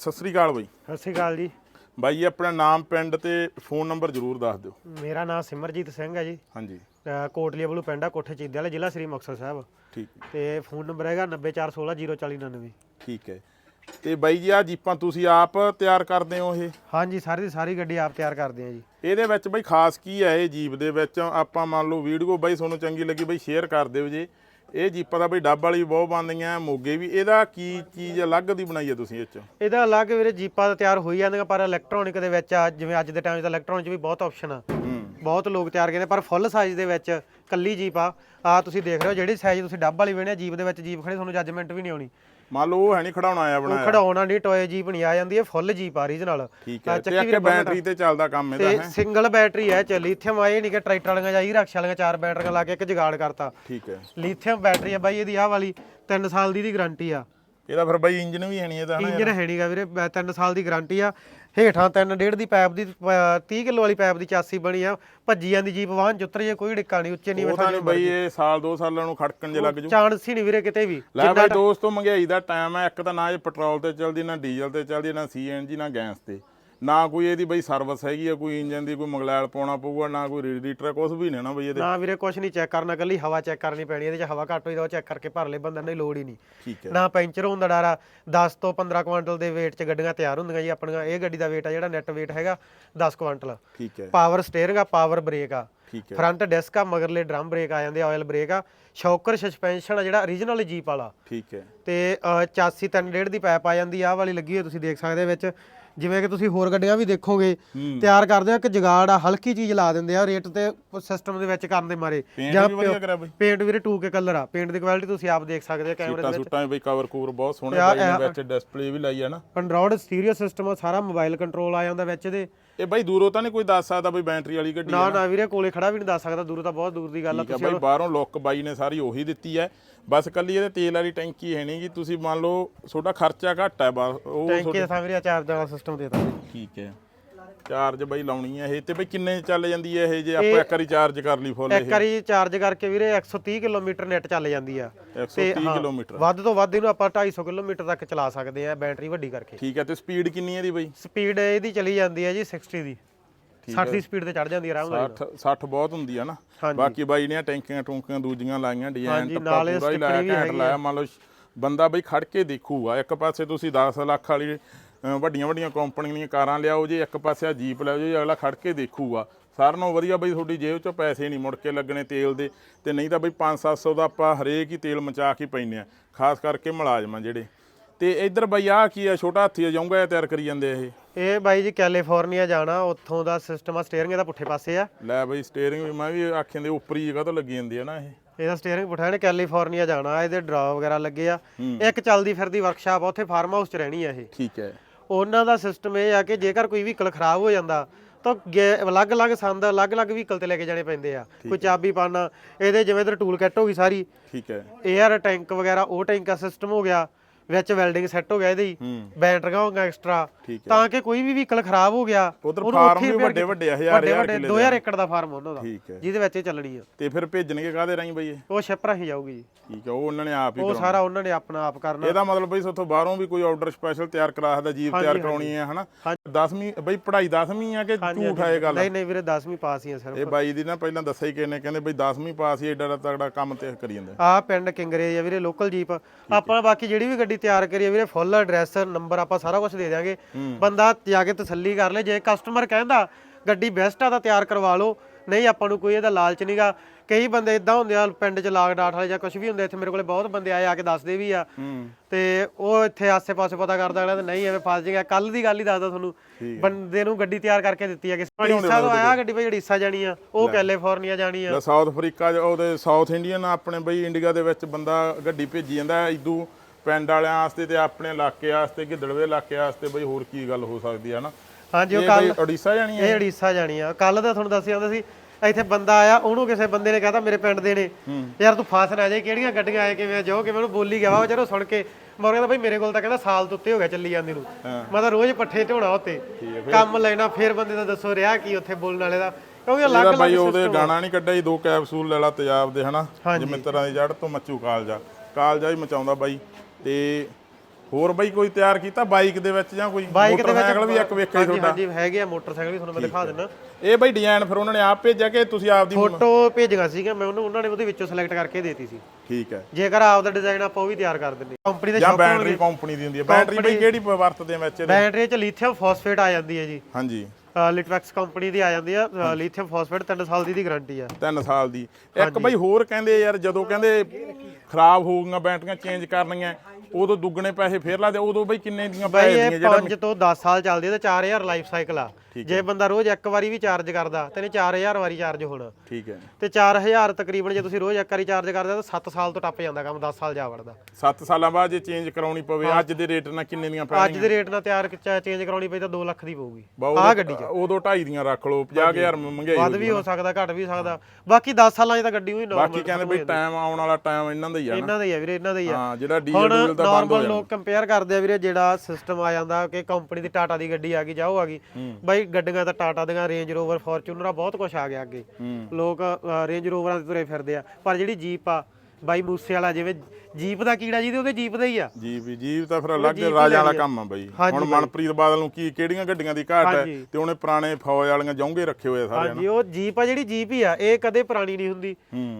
ਸਤਿ ਸ੍ਰੀ ਅਕਾਲ ਬਾਈ। ਸਤਿ ਸ਼੍ਰੀ ਅਕਾਲ ਜੀ। ਬਾਈ ਆਪਣਾ ਨਾਮ ਪਿੰਡ ਤੇ ਫੋਨ ਨੰਬਰ ਜ਼ਰੂਰ ਦੱਸ ਦਿਓ। ਮੇਰਾ ਨਾਮ ਸਿਮਰਜੀਤ ਸਿੰਘ ਹੈ ਜੀ। ਹਾਂਜੀ। ਅਹ ਕੋਟਲੀ ਵੱਲੋਂ ਪਿੰਡ ਕੋਠੇ ਚੀਦੇ ਵਾਲੇ ਜ਼ਿਲ੍ਹਾ ਸ੍ਰੀ ਮੁਕਤਸਰ ਸਾਹਿਬ। ਠੀਕ। ਤੇ ਫੋਨ ਨੰਬਰ ਹੈਗਾ 941604099 ਠੀਕ ਹੈ। ਤੇ ਬਾਈ ਜੀ ਆ ਜੀਪਾਂ ਤੁਸੀਂ ਆਪ ਤਿਆਰ ਕਰਦੇ ਹੋ ਇਹ? ਹਾਂਜੀ ਸਾਰੀ ਦੀ ਸਾਰੀ ਗੱਡੀ ਆਪ ਤਿਆਰ ਕਰਦੇ ਆ ਜੀ। ਇਹਦੇ ਵਿੱਚ ਬਾਈ ਖਾਸ ਕੀ ਹੈ ਇਹ ਜੀਪ ਦੇ ਵਿੱਚ? ਆਪਾਂ ਮੰਨ ਲਓ ਵੀਡੀਓ ਬਾਈ ਤੁਹਾਨੂੰ ਚੰਗੀ ਲੱਗੀ ਬਾਈ ਸ਼ੇਅਰ ਕਰ ਦਿਓ ਜੀ। ਇਹ ਜੀਪਾਂ ਦਾ ਬਾਈ ਡੱਬ ਵਾਲੀ ਵੀ ਬਹੁਤ ਬਣਦੀਆਂ ਮੋਗੇ ਵੀ। ਇਹਦਾ ਕੀ ਚੀਜ਼ ਅਲੱਗ ਦੀ ਬਣਾਈ ਹੈ ਤੁਸੀਂ ਇਹ ਚ? ਇਹਦਾ ਅਲੱਗ ਵੀਰੇ ਜੀਪਾਂ ਤਾਂ ਤਿਆਰ ਹੋਈ ਜਾਂਦੀਆਂ ਪਰ ਇਲੈਕਟ੍ਰੋਨਿਕ ਦੇ ਵਿੱਚ ਆ ਜਿਵੇਂ ਅੱਜ ਦੇ ਟਾਈਮ 'ਚ ਤਾਂ ਇਲੈਕਟ੍ਰੋਨਿਕ 'ਚ ਵੀ ਬਹੁਤ ਆਪਸ਼ਨ ਆ। ਬਹੁਤ ਲੋਕ ਤਿਆਰ ਕਰਦੇ ਪਰ ਫੁੱਲ ਸਾਈਜ਼ ਦੇ ਵਿੱਚ ਕੱਲੀ ਜੀਪ ਆ। ਆ ਤੁਸੀਂ ਦੇਖ ਰਹੇ ਹੋ ਜਿਹੜੀ ਸਾਈਜ਼ ਤੁਸੀਂ ਡੱਬ ਵਾਲੀ ਵੇਣੇ ਜੀਪ ਦੇ ਵਿੱਚ ਜੀਪ ਖੜੀ ਤੁਹਾਨੂੰ ਜੱਜਮੈਂਟ ਵੀ ਨਹੀਂ ਆਉਣੀ। ਮੰਨ ਲਓ ਉਹ ਹੈ ਨਹੀਂ ਖੜਾਉਣਾ ਆਇਆ ਉਹ ਬਣਾਇਆ। ਖੜਾਉਣਾ ਨਹੀਂ ਟੋਏ ਜੀਪ ਨਹੀਂ ਆ ਜਾਂਦੀ ਹੈ ਫੁੱਲ ਜੀਪ ਆ ਰੀਜਨਲ ਠੀਕ ਹੈ ਤੇ ਬੈਟਰੀ ਤੇ ਚੱਲਦਾ ਕੰਮ ਇਹਦਾ ਤੇ ਹੈ? ਸਿੰਗਲ ਬੈਟਰੀ ਹੈ ਚ ਲਿਥੀਅਮ ਆਏ ਨਹੀਂ ਕਿ ਟਰੈਕਟਰ ਵਾਲੀਆਂ ਜਾਂ ਰਿਕਸ਼ਾ ਵਾਲੀਆਂ ਚਾਰ ਬੈਟਰੀਆਂ ਲਾ ਕੇ ਇੱਕ ਜਗਾੜ ਕਰਤਾ। ਠੀਕ ਹੈ। ਲਿਥੀਅਮ ਬੈਟਰੀ ਹੈ ਬਾਈ ਇਹਦੀ ਆਹ ਵਾਲੀ 3 ਸਾਲ ਦੀ ਦੀ ਗਾਰੰਟੀ ਆ। ਇਹਦਾ ਫਿਰ ਬਾਈ ਇੰਜਨ ਵੀ ਹੈ ਨਹੀਂ ਇਹਦਾ ਇੰਜਨ ਹੈ ਨਹੀਂਗਾ ਵੀਰੇ 3 ਸਾਲ ਦੀ ਗਾਰੰਟੀ ਆ। ਹੇਠਾਂ 3 ਡੇਢ ਦੀ ਪਾਈਪ ਦੀ ਅਹ 30 ਕਿਲੋ ਵਾਲੀ ਪਾਈਪ ਦੀ ਚਾਸੀ ਬਣੀ ਆ ਭੱਜੀ ਜਾਂਦੀ ਜੀਪ ਵਾਹਨ ਜੁੱਤਰ ਜੇ ਕੋਈ ਡਿੱਕਾ ਨਹੀਂ ਉੱਚੇ ਨਹੀਂ ਉਹ ਤਾਂ ਨਹੀਂ ਬਾਈ ਇਹ ਸਾਲ ਦੋ ਸਾਲਾਂ ਨੂੰ ਖੜਕਣ ਜੇ ਲੱਗ ਜੂ। ਚਾਂਸ ਹੀ ਨਹੀਂ ਵੀਰੇ ਕਿਤੇ ਵੀ। ਲੈ ਬਾਈ ਦੋਸਤੋ ਮਹਿੰਗਾਈ ਦਾ ਟਾਈਮ ਹੈ ਇੱਕ ਤਾਂ ਨਾ ਇਹ ਪੈਟਰੋਲ ਤੇ ਚੱਲਦੀ ਨਾ ਡੀਜ਼ਲ ਤੇ ਚੱਲਦੀ ਨਾ ਸੀਐਨਜੀ ਨਾ ਗੈਸ ਤੇ। ਨਾ ਕੋਈ ਇਹਦੀ ਬਈ ਸਰਵਿਸ ਹੈਗੀ ਆ ਕੋਈ ਇੰਜਨ ਦੀ ਕੋਈ ਮੰਗਲੈਲ ਪਾਉਣਾ ਪਊਗਾ ਨਾ ਕੋਈ ਰੇਡੀਏਟਰ ਕੁਝ ਵੀ ਨਹੀਂ ਨਾ ਬਈ ਇਹਦੇ। ਨਾ ਵੀਰੇ ਕੁਝ ਨਹੀਂ ਚੈੱਕ ਕਰਨਾ ਕੱਲੀ ਹਵਾ ਚੈੱਕ ਕਰਨੀ ਪੈਣੀ ਇਹਦੇ ਚ ਹਵਾ ਘੱਟ ਹੋਈ ਤਾਂ ਉਹ ਚੈੱਕ ਕਰਕੇ ਭਰ ਲੈ ਬੰਦਾ ਨਹੀਂ ਲੋੜ ਹੀ ਨਹੀਂ। ਠੀਕ ਹੈ। ਨਾ ਪੈਂਚਰ ਹੋਣ ਦਾ ਡਰ ਆ 10 ਤੋਂ 15 ਕੁਆਂਟਲ ਦੇ weight 'ਚ ਗੱਡੀਆਂ ਤਿਆਰ ਹੁੰਦੀਆਂ ਜੀ ਆਪਣੀਆਂ ਇਹ ਗੱਡੀ ਦਾ weight ਆ ਜਿਹੜਾ ਨੈਟ weight ਹੈਗਾ 10 ਕੁਆਂਟਲ। ਠੀਕ ਹੈ। ਪਾਵਰ ਸਟੀਅਰਿੰਗ ਆ ਪਾਵਰ ਬ੍ਰੇਕ ਆ। ਠੀਕ ਹੈ। ਫਰੰਟ ਡਿਸਕ ਆ ਮਗਰਲੇ ਡਰਮ ਬ੍ਰੇਕ ਆ ਜਾਂਦੇ ਆਇਲ ਬ੍ਰੇਕ ਆ। ਸ਼ੌਕਰ ਸਸਪੈਂਸ਼ਨ ਆ ਜਿਹੜਾ origignal ਜੀਪ ਵਾਲਾ। ਠੀਕ ਹੈ। ਤੇ ਅਹ, 84 ਤਿੰਨ ਡੇਢ ਦੀ ਪਾਈਪ ਆ ਜਾਂਦੀ ਆ ਵਾਲੀ ਲੱਗੀ ਹੋਈ ਤੁਸੀਂ ਦੇਖ ਸਕਦੇ ਵਿੱਚ। ਜਿਵੇਂ ਕਿ ਤੁਸੀਂ ਹੋਰ ਗੱਡੀਆਂ ਵੀ ਦੇਖੋਗੇ ਤਿਆਰ ਕਰਦੇ ਆ ਇੱਕ ਜਗਾੜ ਆ ਹਲਕੀ ਚੀਜ਼ ਲਾ ਦਿੰਦੇ ਆ ਰੇਟ ਤੇ ਸਿਸਟਮ ਦੇ ਵਿੱਚ ਕਰਨ ਦੇ ਮਾਰੇ। ਬਈ। ਪੇਂਟ ਵੀਰੇ 2K ਕਲਰ ਆ। ਪੇਂਟ ਦੀ ਕੁਆਲਿਟੀ ਤੁਸੀਂ ਆਪ ਦੇਖ ਸਕਦੇ ਆ ਕੈਮਰੇ ਸੀਟਾਂ ਸੂਟਾਂ ਵੀ ਕਵਰ ਕੂਰ ਬਹੁਤ ਸੋਹਣੇ ਬਾਈ ਨੇ ਵਿੱਚ ਡਿਸਪਲੇ ਵੀ ਲਾਈ ਹੈ ਨਾ। ਐਂਡਰੋਇਡ ਸਟੀਰੀਓ ਸਿਸਟਮ ਆ ਸਾਰਾ ਮੋਬਾਈਲ ਕੰਟਰੋਲ ਆ ਜਾਂਦਾ ਵਿੱਚ ਇਹਦੇ। ਇਹ ਬਾਈ ਦੂਰੋਂ ਤਾਂ ਨਹੀਂ ਕੋਈ ਦੱਸ ਸਕਦਾ ਬਈ ਬੈਟਰੀ ਵਾਲੀ ਗੱਡੀ ਨਾ ਨਾ। ਵੀਰੇ ਕੋਲੇ ਖੜਾ ਵੀ ਨਹੀਂ ਦੱਸ ਸਕਦਾ ਦੂਰੋਂ ਤਾਂ ਬਹੁਤ ਦੂਰ ਦੀ ਗੱਲ ਆ ਹੈ ਬਾਈ ਬਾਹਰੋਂ ਲੁੱਕ ਬਾਈ ਨੇ ਸਾਰੀ ਉਹੀ ਦਿੱਤੀ ਹੈ। ਬਸ ਕੱਲੀ ਇਹਦੇ ਤੇਲ ਵਾਲੀ ਟੈਂਕੀ ਹੈ ਨਹੀਂ ਕਿ ਤੁਸੀਂ ਮੰਨ ਲਓ ਤੁਹਾਡਾ ਖਰਚਾ ਘੱਟ ਹੈ ਬਸ ਉਹ ਟੈਂਕੀ ਦਾ ਤਾਂ ਵੀਰੇ ਚਾਰਜ ਵਾਲਾ ਸਿਸਟਮ ਦੇਤਾ ਠੀਕ ਹੈ। ਚਾਰਜ ਬਾਈ ਲਾਉਣੀ ਹੈ ਇਹ ਤੇ ਬਈ ਕਿੰਨੇ ਚੱਲ ਜਾਂਦੀ ਹੈ ਇਹ ਜੇ ਆਪਾਂ ਇੱਕ ਵਾਰੀ ਚਾਰਜ ਕਰ ਲਈ ਫੁੱਲ ਇੱਕ ਵਾਰੀ ਚਾਰਜ ਕਰਕੇ ਵੀਰੇ 130 ਕਿਲੋਮੀਟਰ ਨੈਟ ਚੱਲ ਜਾਂਦੀ ਆ। 130 ਕਿਲੋਮੀਟਰ। ਵੱਧ ਤੋਂ ਵੱਧ ਇਹਨੂੰ ਆਪਾਂ 250 ਕਿਲੋਮੀਟਰ ਤੱਕ ਚਲਾ ਸਕਦੇ ਆ ਬੈਟਰੀ ਵੱਡੀ ਕਰਕੇ। ਠੀਕ ਹੈ ਤੇ ਸਪੀਡ ਕਿੰਨੀ ਹੈ ਦੀ ਬਈ? ਸਪੀਡ ਇਹਦੀ ਚਲੀ ਜਾਂਦੀ ਹੈ ਜੀ 60 ਦੀ। 60 ਦੀ ਸਪੀਡ ਤੇ ਚੜ ਜਾਂਦੀ ਆ ਆਰਾਮ ਨਾਲ। 60 60 ਬਹੁਤ ਹੁੰਦੀ ਹੈ ਨਾ। ਬਾਕੀ ਬਾਈ ਨੇ ਟੈਂਕੀਆਂ ਟੂੰਕੀਆਂ ਦੂਜੀਆਂ ਲਾਈਆਂ ਡਿਜ਼ਾਈਨ ਟੱਪਾ ਪੂਰਾ ਹੀ ਲਾਇਆ ਘੈਂਟ ਲਾਇਆ। ਮੰਨ ਲਓ ਬੰਦਾ ਬਈ ਖੜ ਕੇ ਦੇਖੂਗਾ ਇੱਕ ਪਾਸੇ ਤੁਸੀਂ 10 ਲੱਖ ਵਾਲੀ ਵੱਡੀਆਂ ਵੱਡੀਆਂ ਕੰਪਨੀਆਂ ਦੀਆਂ ਕਾਰਾਂ ਲਿਆਓ ਜੇ ਇੱਕ ਪਾਸੇ ਆ ਜੀਪ ਲਿਆਓ ਜੇ ਅਗਲਾ ਖੜ ਕੇ ਦੇਖੂਗਾ। ਸਾਰਿਆਂ ਨਾਲੋਂ ਵਧੀਆ ਬਈ ਤੁਹਾਡੀ ਜੇਬ 'ਚੋਂ ਪੈਸੇ ਨਹੀਂ ਮੁੜ ਕੇ ਲੱਗਣੇ ਤੇਲ ਦੇ ਤੇ ਨਹੀਂ ਤਾਂ ਬਈ 5-700 ਦਾ ਆਪਾਂ ਹਰੇਕ ਹੀ ਤੇਲ ਮਚਾ ਕੇ ਪੈਨੇ ਆ ਖਾਸ ਕਰਕੇ ਮੁਲਾਜ਼ਮਾਂ ਜਿਹੜੇ। ਤੇ ਇੱਧਰ ਬਈ ਆ ਕੀ ਆ ਛੋਟਾ ਹਾਥੀ ਜਾਊਂਗਾ ਤਿਆਰ ਕਰੀ ਜਾਂਦੇ ਆ ਇਹ। ਇਹ ਬਾਈ ਜੀ ਕੈਲੀਫੋਰਨੀਆ ਜਾਣਾ ਉੱਥੋਂ ਦਾ ਸਿਸਟਮ ਆ ਸਟੀਅਰਿੰਗ ਇਹਦਾ ਪੁੱਠੇ ਪਾਸੇ ਆ। ਲੈ ਬਈ ਸਟੀਅਰਿੰਗ ਵੀ ਮੈਂ ਵੀ ਆਖਿਆਂ ਦੇ ਉੱਪਰੀ ਜਗ੍ਹਾ ਤੋਂ ਲੱਗੀ ਜਾਂਦੀ ਹੈ ਨਾ ਇਹ। ਇਹਦਾ ਸਟੀਅਰਿੰਗ ਪੁੱਠਾ ਨੇ ਕੈਲੀਫੋਰਨੀਆ ਜਾਣਾ ਇਹਦੇ ਡਰਾ ਵਗੈਰਾ ਲੱਗੇ ਆ। ਇੱਕ ਚੱਲਦੀ ਫਿਰਦੀ ਵਰਕਸ਼ਾਪ ਆ ਉੱਥੇ ਫਾਰਮ ਹਾਊਸ 'ਚ ਰਹਿਣੀ ਆ ਇਹ। ਠੀਕ ਹੈ। ਉਹਨਾਂ ਦਾ ਸਿਸਟਮ ਇਹ ਆ ਕਿ ਜੇਕਰ ਕੋਈ ਵਹੀਕਲ ਖਰਾਬ ਹੋ ਜਾਂਦਾ ਤਾਂ ਅਲੱਗ-ਅਲੱਗ ਸੰਦ ਅਲੱਗ-ਅਲੱਗ ਵਹੀਕਲ ਤੇ ਲੈ ਕੇ ਜਾਣੇ ਪੈਂਦੇ ਆ। ਕੋਈ ਚਾਬੀ ਪਾਣਾ ਇਹਦੇ ਜਿਵੇਂ ਇਧਰ ਟੂਲ ਕਿੱਟ ਹੋ ਗਈ ਸਾਰੀ। ਠੀਕ ਹੈ। 에ਅਰ ਟੈਂਕ ਵਗੈਰਾ ਉਹ ਟੈਂਕ ਦਾ ਸਿਸਟਮ ਹੋ ਗਿਆ। ਵਿੱਚ ਵੈਲਡਿੰਗ ਸੈੱਟ ਹੋ ਗਿਆ ਇਹਦੇ ਹੀ। ਬੈਟਰੀਆਂ ਹੋ ਗਈਆਂ ਐਕਸਟਰਾ ਤਾਂ ਕਿ ਕੋਈ ਵੀ ਵਹੀਕਲ ਖਰਾਬ ਹੋ ਗਿਆ ਉਧਰ ਫਾਰਮ ਵੀ ਵੱਡੇ ਵੱਡੇ ਆ ਹਜ਼ਾਰ ਵੱਡੇ ਹਜ਼ਾਰ ਵੱਡੇ ਕਿੱਲੇ 2000 ਏਕੜ ਦਾ ਫਾਰਮ ਉਹਨਾਂ ਦਾ ਜਿਹਦੇ ਵਿੱਚ ਇਹ ਚੱਲਣੀ ਆ। ਤੇ ਫਿਰ ਭੇਜਣਗੇ ਕਾਹਦੇ ਰਾਹੀਂ ਬਈ ਇਹ? ਉਹ ਸ਼ਿਪਰਾ ਹੀ ਜਾਊਗੀ ਜੀ। ਠੀਕ ਹੈ ਉਹ ਉਹਨਾਂ ਨੇ ਆਪ ਹੀ ਉਹ ਸਾਰਾ ਉਹਨਾਂ ਨੇ ਆਪਣਾ ਆਪ ਕਰਨਾ। ਇਹਦਾ ਮਤਲਬ ਬਈ ਸੋਥੋਂ ਬਾਹਰੋਂ ਵੀ ਕੋਈ ਆਰਡਰ ਸਪੈਸ਼ਲ ਤਿਆਰ ਕਰਾ ਸਕਦਾ ਜੀਪ ਤਿਆਰ ਕਰਾਉਣੀ ਹੈ ਹਨਾ? 10ਵੀਂ ਬਈ ਪੜ੍ਹਾਈ 10ਵੀਂ ਆ ਕਿ ਝੂਠ ਆ ਇਹ ਗੱਲ? ਨਹੀਂ ਨਹੀਂ ਵੀਰੇ 10ਵੀਂ ਪਾਸ ਹੀ ਆ ਸਿਰਫ। ਇਹ ਬਾਈ ਦੀ ਨਾ ਪਹਿਲਾਂ ਦੱਸਿਆ ਹੀ ਕਿਨੇ ਕਹਿੰਦੇ ਬਈ 10ਵੀਂ ਪਾਸ ਹੀ ਐਡਾ ਤਗੜਾ ਕੰਮ ਤੇ ਕਰੀ ਜਾਂਦਾ। ਆ ਪਿੰਡ ਕਿੰਗਰੇ ਆ ਵੀਰੇ ਲੋਕਲ ਜੀਪ। ਆਪਾਂ ਬਾਕੀ ਜਿਹੜੀ ਵੀ ਗੱਡੀ ਤਿਆਰ ਕਰੀ ਆ ਵੀਰੇ ਫੁੱਲ ਐਡਰੈਸ ਨੰਬਰ ਆਪਾਂ ਸਾਰਾ ਕੁਝ ਦੇ ਦਿਆਂਗੇ। ਬੰਦਾ ਜਾ ਕੇ ਤਸੱਲੀ ਕਰ ਲੇ ਜੇ ਕਸਟਮਰ ਕਹਿੰਦਾ ਗੱਡੀ ਬੈਸਟ ਆ ਤਾਂ ਤਿਆਰ ਕਰਵਾ ਲਓ। ਨਹੀਂ ਆਪਾਂ ਨੂੰ ਕੋਈ ਇਹਦਾ ਲਾਲਚ ਨਹੀਂਗਾ ਕਈ ਬੰਦੇ ਇਦਾਂ ਹੁੰਦੇ ਆ ਪਿੰਡ 'ਚ ਲਾਗ ਡਾਟ ਵਾਲੇ ਜਾਂ ਕੁਝ ਵੀ ਹੁੰਦੇ ਇੱਥੇ ਮੇਰੇ ਕੋਲੇ ਬਹੁਤ ਬੰਦੇ ਆਏ ਆ ਕੇ ਦੱਸਦੇ ਵੀ ਆ। ਤੇ ਉਹ ਇੱਥੇ ਆਸੇ-ਪਾਸੇ ਪਤਾ ਕਰਦਾ ਅਗਲਾ ਤੇ ਨਹੀਂ ਐਵੇਂ ਫਸ ਜਾਏਗਾ। ਕੱਲ ਦੀ ਗੱਲ ਹੀ ਦੱਸਦਾ ਤੁਹਾਨੂੰ। ਬੰਦੇ ਨੂੰ ਗੱਡੀ ਤਿਆਰ ਕਰਕੇ ਦਿੱਤੀ ਆ ਕਿ ੜੀਸਾ ਤੋਂ ਆਇਆ ਗੱਡੀ ਬਈ ੜੀਸਾ ਜਾਣੀ ਆ। ਉਹ ਕੈਲੀਫੋਰਨੀਆ ਜਾਣੀ ਆ। ਸਾਊਥ ਅਫਰੀਕਾ ਉਹਦੇ ਸਾਊਥ ਇੰਡੀਅਨ ਆਪਣੇ ਬਈ ਇੰਡੀਆ ਦੇ ਵਿੱਚ ਬੰਦਾ ਗੱਡੀ ਭੇਜੀ ਜਾਂਦਾ ਇਦੂ ਪਿੰਡ ਵਾਲਿਆਂ ਵਾਸਤੇ ਤੇ ਆਪਣੇ ਇਲਾਕੇ ਵਾਸਤੇ ਗਿੱਦੜਵੇ ਇਲਾਕੇ ਵਾਸਤੇ ਬਈ ਹੋਰ ਕੀ ਗੱਲ ਹੋ ਸਕਦੀ ਹੈ ਨਾ? ਹਾਂਜੀ ਉਹ ਕੱਲ ਉੜੀਸਾ ਜਾਣੀ ਹੈ ਇਹ ੜੀਸਾ ਜਾਣੀ ਆ। ਕੱਲ ਦਾ ਤੁਹਾਨੂੰ ਦੱਸਿਆ ਹੁੰਦਾ ਸੀ ਇੱਥੇ ਬੰਦਾ ਆਇਆ ਉਹਨੂੰ ਕਿਸੇ ਬੰਦੇ ਨੇ ਕਹਤਾ ਮੇਰੇ ਪਿੰਡ ਦੇ ਨੇ। ਯਾਰ ਤੂੰ ਫਸ ਨਾ ਜਾਏ ਕਿਹੜੀਆਂ ਗੱਡੀਆਂ ਆਏ ਕਿਵੇਂ ਜੋ ਕਿਵੇਂ ਉਹਨੂੰ ਬੋਲੀ ਗਿਆ ਵਾ ਵਿਚਾਰੋ ਸੁਣ ਕੇ। ਮੈਂ ਕਹਿੰਦਾ ਬਈ ਮੇਰੇ ਕੋਲ ਤਾਂ ਕਹਿੰਦਾ ਸਾਲ ਤੋਂ ਉੱਤੇ ਹੋ ਗਿਆ ਚੱਲੀ ਜਾਂਦੀ ਨੂੰ। ਮੈਂ ਤਾਂ ਰੋਜ਼ ਪੱਠੇ ਢੋਣਾ ਉੱਤੇ। ਕੰਮ ਲੈਣਾ ਫੇਰ ਬੰਦੇ ਦਾ ਦੱਸੋ ਰਿਹਾ ਕੀ ਉੱਥੇ ਬੋਲਣ ਵਾਲੇ ਦਾ। ਕਿਉਂਕਿ ਇਹਦਾ ਅਲੱਗ ਬਾਈ ਉਹਦੇ ਗਾਣਾ ਨਹੀਂ ਕੱਢਿਆ ਜੀ ਦੋ ਕੈਪਸੂਲ ਲੈ ਲਾ ਤੇਜ਼ਾਬ ਦੇ ਹਨਾ? ਜਿਵੇਂ ਤਰ੍ਹਾਂ ਦੀ ਜੜ ਤੋਂ ਮੱਚੂ ਕਾਲਜਾ। ਕਾਲਜਾ ਹੀ ਮਚਾਉਂਦਾ ਬਾਈ। ਤੇ ਹੋਰ ਬਈ ਕੋਈ ਤਿਆਰ ਕੀਤਾ ਬਾਈਕ ਦੇ ਵਿੱਚ ਜਾਂ ਕੋਈ ਦੇ ਮੋਟਰਸਾਈਕਲ ਵੀ ਇੱਕ ਵੇਖਿਆ ਤੁਹਾਡਾ? ਹਾਂਜੀ ਹੈਗੇ ਆ ਮੋਟਰਸਾਈਕਲ ਵੀ ਤੁਹਾਨੂੰ ਮੈਂ ਦਿਖਾ ਦਿੰਦਾ। ਇਹ ਬਈ ਡਿਜ਼ਾਈਨ ਫਿਰ ਉਹਨਾਂ ਨੇ ਆਪ ਭੇਜਿਆ ਕਿ ਤੁਸੀਂ ਆਪਦੀ ਫੋਟੋ ਭੇਜੀਆਂ ਸੀਗਾ ਮੈਂ ਉਹਨੂੰ ਉਹਨਾਂ ਨੇ ਉਹਦੇ ਵਿੱਚੋਂ ਸਿਲੈਕਟ ਕਰਕੇ ਦੇਤੀ ਸੀ। ਠੀਕ ਹੈ। ਜੇਕਰ ਆਪਦਾ ਡਿਜ਼ਾਈਨ ਆਪਾਂ ਉਹ ਵੀ ਤਿਆਰ ਕਰ ਦਿੰਦੇ। ਕੰਪਨੀ ਦੇ ਜਾਂ ਬੈਟਰੀ ਕੰਪਨੀ ਦੀ ਹੁੰਦੀ ਹੈ। ਬੈਟਰੀ ਬਈ ਕਿਹੜੀ ਵਰਤਦੇ ਆ ਵਿੱਚ ਬੈਟਰੀ ਚ ਲਿਥੀਅਮ ਫਾਸਫੇਟ ਆ ਜਾਂਦੀ ਹੈ ਜੀ। ਹਾਂਜੀ। ਲਿਟਵੈਕਸ ਕੰਪਨੀ ਦੀ ਆ ਜਾਂਦੀ ਆ ਲਿਥੀਅਮ ਫਾਸਫੇਟ 3 ਸਾਲ ਦੀ ਦੀ ਗਾਰੰਟੀ ਆ। 3 ਸਾਲ ਦੀ। ਇੱਕ ਬਈ ਹੋਰ ਕਹਿੰਦੇ ਯਾਰ ਜਦੋਂ ਕਹਿੰਦੇ ਖਰਾਬ ਹੋ ਗਈਆਂ ਬੈਟਰੀਆਂ ਚੇਂਜ ਕਰਨੀਆਂ ਉਦੋਂ ਦੁੱਗਣੇ ਪੈਸੇ ਫੇਰ ਲਾਦੇ ਉਦੋਂ ਬਈ ਕਿੰਨੇ ਦੀਆਂ ਪੈ ਜਾਂਦੀਆਂ ਜਿਹੜਾ 5 ਤੋਂ 10 ਸਾਲ ਚੱਲਦੀ ਤੇ 4000 ਲਾਈਫ ਸਾਈਕਲ ਆ। ਜੇ ਬੰਦਾ ਰੋਜ਼ ਇੱਕ ਵਾਰੀ ਵੀ ਚਾਰਜ ਕਰਦਾ ਤੇ ਇਹਨੇ 4000 ਵਾਰੀ ਚਾਰਜ ਹੋਣਾ। ਠੀਕ ਹੈ। ਤੇ 4000 ਤਕਰੀਬਨ ਜੇ ਤੁਸੀਂ ਰੋਜ਼ ਇੱਕ ਵਾਰੀ ਚਾਰਜ ਕਰਦੇ ਤਾਂ 7 ਸਾਲ ਤੋਂ ਟੱਪ ਜਾਂਦਾ ਕੰਮ 10 ਸਾਲ ਜਾ ਵੜਦਾ। 7 ਸਾਲਾਂ ਬਾਅਦ ਜੇ ਚੇਂਜ ਕਰਾਉਣੀ ਪਵੇ ਅੱਜ ਦੇ ਰੇਟ ਨਾਲ ਕਿੰਨੇ ਦੀਆਂ ਅੱਜ ਪੈਣਗੀਆਂ ਦੇ ਰੇਟ ਨਾਲ ਤਿਆਰ ਚੇਂਜ ਕਰਾਉਣੀ ਪਈ ਤਾਂ 2 ਲੱਖ ਦੀ ਪਊਗੀ। ਆਹ ਗੱਡੀ ਚ। ਉਦੋਂ 2.5 ਦੀਆਂ ਰੱਖ ਲਓ 50000 ਮਹਿੰਗਾਈ ਵੱਧ ਵੀ ਹੋ ਸਕਦਾ ਘੱਟ ਵੀ ਸਕਦਾ। ਬਾਕੀ 10 ਸਾਲਾਂ 'ਚ ਤਾਂ ਗੱਡੀ ਹੋਈ ਬਾਕੀ ਨਾਰਮਲ ਕਹਿੰਦੇ ਬਈ ਟਾਈਮ ਆਉਣ ਵਾਲਾ ਟਾਈਮ ਇਹਨਾਂ ਦਾ ਹੀ ਆ ਨਾ। ਇਹਨਾਂ ਦਾ ਹੀ ਆ ਵੀਰੇ ਇਹਨਾਂ ਦਾ ਹੀ ਆ। ਹਾਂ ਜਿਹੜਾ ਡੀਜ਼ਲ ਦਾ ਬੰਦ ਹੋ ਲੋਕ ਕੰਪੇਅਰ ਕਰਦੇ ਆ ਵੀਰੇ ਜਿਹੜਾ ਸਿਸਟਮ ਆ ਜਾਂਦਾ ਕਿ ਕੰਪਨੀ ਦੀ ਟਾਟਾ ਦੀ ਗੱਡੀ ਆ ਗਈ ਜਾਂ ਉਹ ਆ ਗਈ। ਬਾਈ ਗੱਡੀਆਂ ਤਾਂ ਟਾਟਾ ਦੀਆਂ ਰੇਂਜ ਰੋਵਰ ਫੋਰਚੂਨਰ ਬਹੁਤ ਕੁਝ ਆ ਗਿਆ ਅੱਗੇ। ਲੋਕ ਰੇਂਜ ਰੋਵਰਾਂ ਤੇ ਤੁਰੇ ਫਿਰਦੇ ਆ। ਪਰ ਜਿਹੜੀ ਜੀਪ ਆ ਬਾਈ ਮੂਸੇ ਵਾਲਾ ਜਿਵੇਂ ਜੀਪ ਦਾ ਕੀੜਾ ਜਿਹਦੇ ਉਹਦੇ ਜੀਪ ਦਾ ਹੀ ਆ। ਜੀ ਵੀ ਜੀ ਤਾਂ ਫਿਰ ਅਲੱਗ ਰਾਜਾਂ ਵਾਲਾ ਕੰਮ ਆ ਬਈ। ਹੁਣ ਮਨਪ੍ਰੀਤ ਬਾਦਲ ਨੂੰ ਕੀ ਕਿਹੜੀਆਂ ਗੱਡੀਆਂ ਦੀ ਘਾਟ ਹੈ। ਤੇ ਉਹਨੇ ਪੁਰਾਣੇ ਫੌਜ ਵਾਲੀਆਂ ਜੌਂਗੇ ਰੱਖੇ ਹੋਏ ਆ ਸਾਰਿਆਂ ਹਾਂਜੀ ਉਹ ਜੀਪ ਆ ਜਿਹੜੀ ਜੀਪ ਹੀ ਆ ਇਹ ਕਦੇ ਪੁਰਾਣੀ ਨਹੀਂ ਹੁੰਦੀ।